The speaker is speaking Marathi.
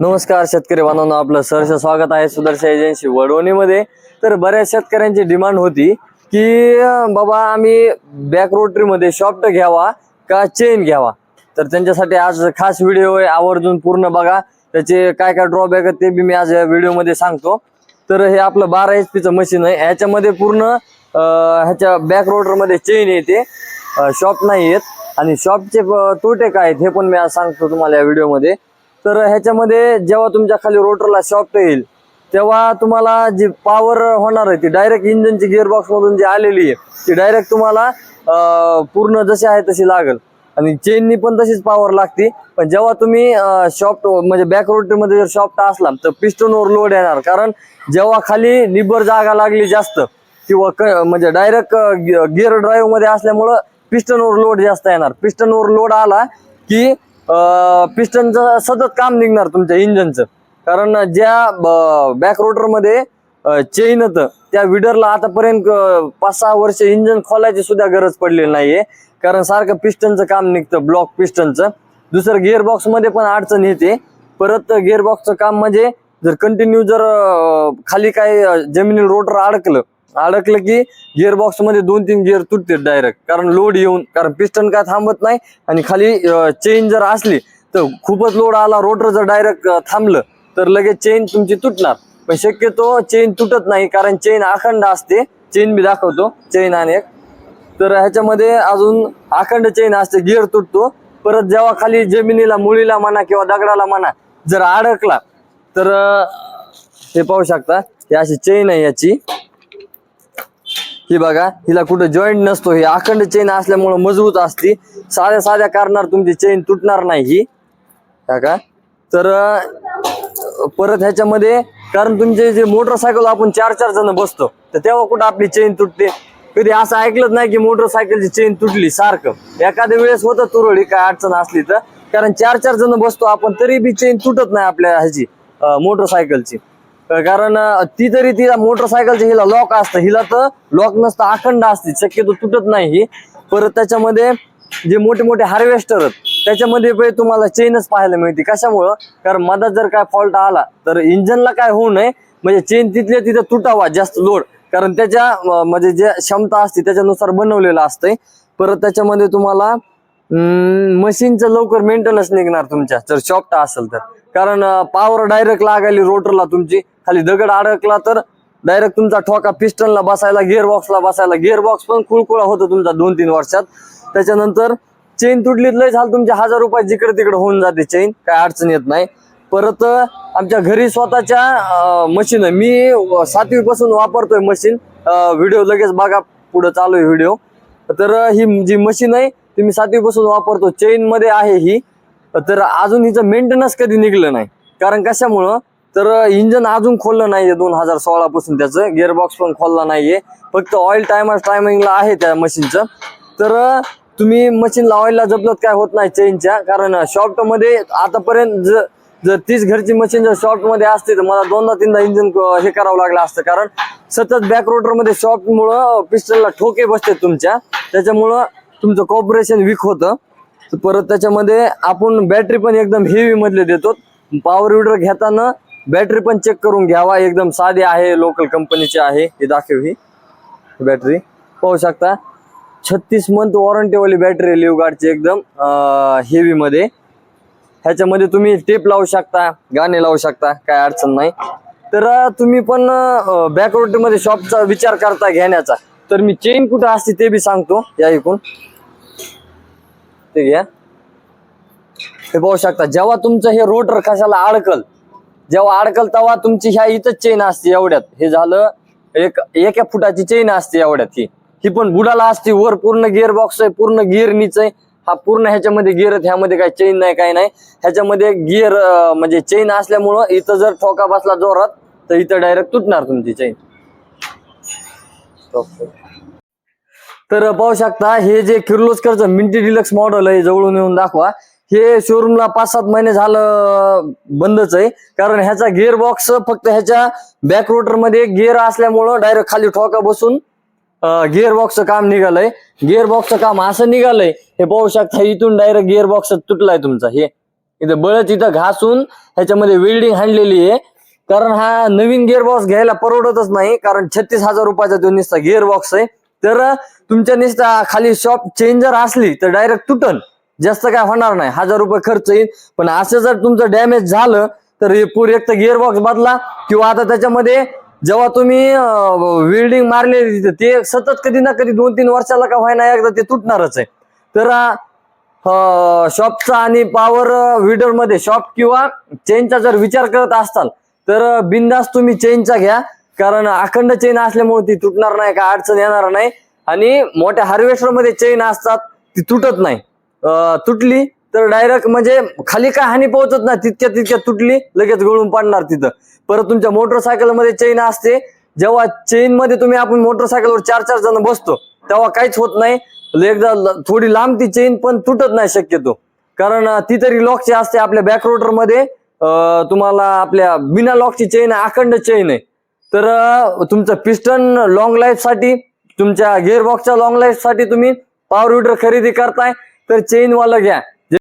नमस्कार शेतकरी बांधवांनो आपलं सहर्ष स्वागत आहे सुदर्शन एजन्सी वडवणीमध्ये. तर बऱ्याच शेतकऱ्यांची डिमांड होती की बाबा आम्ही बॅक रोटरीमध्ये शॉफ्ट घ्यावा का चेन घ्यावा? तर त्यांच्यासाठी आज खास व्हिडिओ आहे आवर्जून पूर्ण बघा. त्याचे काय काय ड्रॉबॅक आहेत ते बी मी आज या व्हिडिओमध्ये सांगतो. तर हे आपलं बारा एच पीचं मशीन आहे. ह्याच्यामध्ये पूर्ण ह्याच्या बॅक रोटरमध्ये चेन येते. शॉप नाही येत आणि शॉपचे तोटे काय आहेत हे पण मी आज सांगतो तुम्हाला या व्हिडिओमध्ये तर ह्याच्यामध्ये जेव्हा तुमच्या खाली रोटरला शॉफ्ट येईल. तेव्हा तुम्हाला जी पॉवर होणार आहे ती डायरेक्ट इंजिनची गिअरबॉक्स मधून जी आलेली आहे ती डायरेक्ट तुम्हाला पूर्ण जशी आहे तशी लागल. आणि चेननी पण तशीच पॉवर लागते. पण जेव्हा तुम्ही शॉफ्ट म्हणजे बॅक रोटरीमध्ये जर शॉफ्ट असला तर पिस्टनवर लोड येणार. कारण जेव्हा खाली निब्बर जागा लागली जास्त किंवा क- म्हणजे डायरेक्ट गिअर ड्राईव्हमध्ये असल्यामुळं पिस्टनवर लोड जास्त येणार. पिस्टनवर लोड आला की पिस्टनचं सतत काम निघणार तुमच्या इंजनचं. कारण ज्या बॅक रोटरमध्ये चेन होतं त्या विडरला आतापर्यंत पाच सहा वर्ष इंजन खोलायची सुद्धा गरज पडलेली नाहीये. कारण सारखं पिस्टनचं काम निघतं ब्लॉक पिस्टनचं. दुसरं गिअरबॉक्समध्ये पण अडचण येते. परत गिअरबॉक्सचं काम म्हणजे जर कंटिन्यू जर खाली काय जमिनी रोटर अडकलं अडकलं की गिअरबॉक्समध्ये दोन तीन गिअर तुटते डायरेक्ट कारण लोड येऊन कारण पिस्टन काय थांबत नाही आणि खाली चेन जर असली तर खूपच लोड आला रोटर जर डायरेक्ट थांबलं तर लगेच चेन तुमची तुटणार. पण शक्यतो चेन तुटत नाही कारण चेन अखंड असते. चेन मी दाखवतो चेन आणि एक. तर ह्याच्यामध्ये अजून अखंड चेन असते गिअर तुटतो. परत जेव्हा खाली जमिनीला मुळीला म्हणा किंवा दगडाला म्हणा जर अडकला तर हे पाहू शकता हे अशी चेन आहे याची. ही बघा हिला कुठं जॉईंट नसतो ही अखंड चेन असल्यामुळं मजबूत असती. साध्या साध्या कारणावर तुमची चेन तुटणार नाही ही. का तर परत ह्याच्यामध्ये कारण तुमचे जे मोटरसायकल आपण चार चार जण बसतो तर तेव्हा कुठं आपली चेन तुटते? कधी असं ऐकलंच नाही की मोटरसायकलची चेन तुटली सारखं. एखाद्या वेळेस होतं तुरळी काय अडचण असली तर. कारण चार चार जण बसतो आपण तरी बी चेन तुटत नाही आपल्या ह्याची मोटरसायकलची कारण ती तरी तिला मोटरसायकलच्या हिला लॉक असतं हिला तर लॉक नसतं अखंड असते. शक्यतो तुटत नाही परत त्याच्यामध्ये जे मोठे मोठे हार्वेस्टर आहेत त्याच्यामध्ये पण तुम्हाला चेनच पाहायला मिळते. कशामुळं? कारण मधात जर काय फॉल्ट आला तर इंजनला काय होऊ नये. म्हणजे चेन तिथल्या तिथं तुटावा जास्त लोड. कारण त्याच्या म्हणजे जे क्षमता असते त्याच्यानुसार बनवलेलं असतंय. परत त्याच्यामध्ये तुम्हाला मशीनचं लवकर मेंटेनन्स निघणार तुमच्या. जर शॉफ्ट असेल तर. कारण पॉवर डायरेक्ट लागायली रोटरला तुमची. खाली दगड अडकला तर डायरेक्ट तुमचा ठोका पिस्टनला बसायला गिअर बॉक्सला बसायला. गिअर बॉक्स पण खुळखुळा होतो तुमचा दोन तीन वर्षात. त्याच्यानंतर चेन तुटली लय झालं तुमचे हजार रुपये जिकडे तिकडे होऊन जाते चेन काय अडचण येत नाही. परत आमच्या घरी स्वतःच्या मशीन आहे. मी सातवी पासून वापरतोय मशीन व्हिडिओ लगेच बघा. पुढे चालू आहे व्हिडिओ तर ही जी मशीन आहे ती मी सातवी पासून वापरतो. चेन मध्ये आहे ही. तर अजून हिचं मेंटेनन्स कधी निघलं नाही. कारण कशामुळं? तर इंजन अजून खोललं नाहीये दोन हजार सोळा पासून त्याचं. गिअरबॉक्स पण खोलला नाहीये. फक्त ऑइल टायमर टायमिंगला आहे त्या मशीनचं तर तुम्ही मशीनला ऑइलला जपलत काय होत नाही चेनच्या कारण शॉफ्टमध्ये आतापर्यंत ज- जर तीच घरची मशीन जर शॉफ्टमध्ये असते तर मला दोनदा तीनदा इंजन हे करावं लागलं असतं. कारण सतत बॅक रोटरमध्ये पिस्टनला ठोके बसते तुमच्या. त्याच्यामुळं तुमचं कॉपरेशन वीक होतं. परत त्याच्यामध्ये आपण बॅटरी पण एकदम हेवी मधले देतो. पॉवर विडर घेताना बॅटरी पण चेक करून घ्यावा. एकदम साधी आहे लोकल कंपनीची आहे. ही दाखव ही. बॅटरी. पाहू शकता. छत्तीस मंथ वॉरंटीवाली बॅटरी आहे लिवगार्डची एकदम हेवी मध्ये. ह्याच्यामध्ये तुम्ही टेप लावू शकता गाणे लावू शकता काय अडचण नाही. तर तुम्ही पण बॅकमध्ये शॉपचा विचार करता घेण्याचा. तर मी चेन कुठं असते ते बी सांगतो या ऐकून ते घ्या. हे पाहू शकता. जेव्हा तुमचं हे रोटर कशाला अडकल जेव्हा अडकल तेव्हा तुमची ह्या इथंच चेन असते एवढ्यात. हे झालं एक एका फुटाची चेन असते एवढ्यात ही. ही पण बुडाला असते वर पूर्ण गिअर बॉक्स आहे पूर्ण गिअरनीच आहे. हा पूर्ण ह्याच्यामध्ये गिअर ह्यामध्ये काही चेन नाही काही नाही. ह्याच्यामध्ये गिअर म्हणजे चेन असल्यामुळं इथं जर ठोका बसला जोरात तर इथं डायरेक्ट तुटणार तुमची चेन तर पाहू शकता हे जे किर्लोस्करचं मिंटी डिलक्स मॉडेल आहे जवळून येऊन दाखवा. हे शोरूमला पाच सात महिने झालं बंदच आहे. कारण ह्याचा गिअर बॉक्स फक्त ह्याच्या बॅक रोटरमध्ये गिअर असल्यामुळं डायरेक्ट खाली ठोका बसून गिअर बॉक्सचं काम निघालंय. गिअर बॉक्सचं काम असं निघालंय हे पाहू शकता इथून डायरेक्ट गिअर बॉक्स तुटलाय तुमचा. हे इथं बळच इथं घासून ह्याच्यामध्ये वेल्डिंग हाणलेली आहे. कारण हा नवीन गिअरबॉक्स घ्यायला परवडतच नाही कारण छत्तीस हजार रुपयाचा तो निस्ता गिअर बॉक्स आहे तर तुमच्या नुसता खाली शॉप चेंजर असली तर डायरेक्ट तुटन. जास्त काय होणार नाही. हजार रुपये खर्च येईल. पण असं जर तुमचं डॅमेज झालं तर पूर एक तर गिअरबॉक्स बदला किंवा आता त्याच्यामध्ये जेव्हा तुम्ही वेल्डिंग मारलेली तिथं ते सतत कधी ना कधी दोन तीन वर्षाला का व्हायना एकदा ते तुटणारच आहे. तर शॉपचा आणि पॉवर विडरमध्ये शॉप किंवा चेनचा जर विचार करत असताल तर बिंदास तुम्ही चेनचा घ्या. कारण अखंड चेन असल्यामुळे ती तुटणार नाही का अडचण येणार नाही. आणि मोठ्या हार्वेस्टरमध्ये चेन असतात ती तुटत नाही. तुटली तर डायरेक्ट म्हणजे खाली काय हानी पोहोचत नाही तितक्या तितक्या तुटली लगेच गळून पडणार तिथं. परत तुमच्या मोटरसायकलमध्ये चेन असते जेव्हा चेन मध्ये तुम्ही आपण मोटरसायकलवर चार चार जण बसतो तेव्हा काहीच होत नाही. एकदा थोडी लांब ती चेन पण तुटत नाही शक्यतो. कारण ती तरी लॉकची असते आपल्या बॅक रोटरमध्ये. तुम्हाला आपल्या बिना लॉकची चेन अखंड चेन आहे. तर तुमचं पिस्टन लॉंग लाईफसाठी तुमच्या गिअरबॉक्सच्या लॉंग लाईफसाठी तुम्ही पॉवर विडर खरेदी करताय. तर चेन वाला घ्या.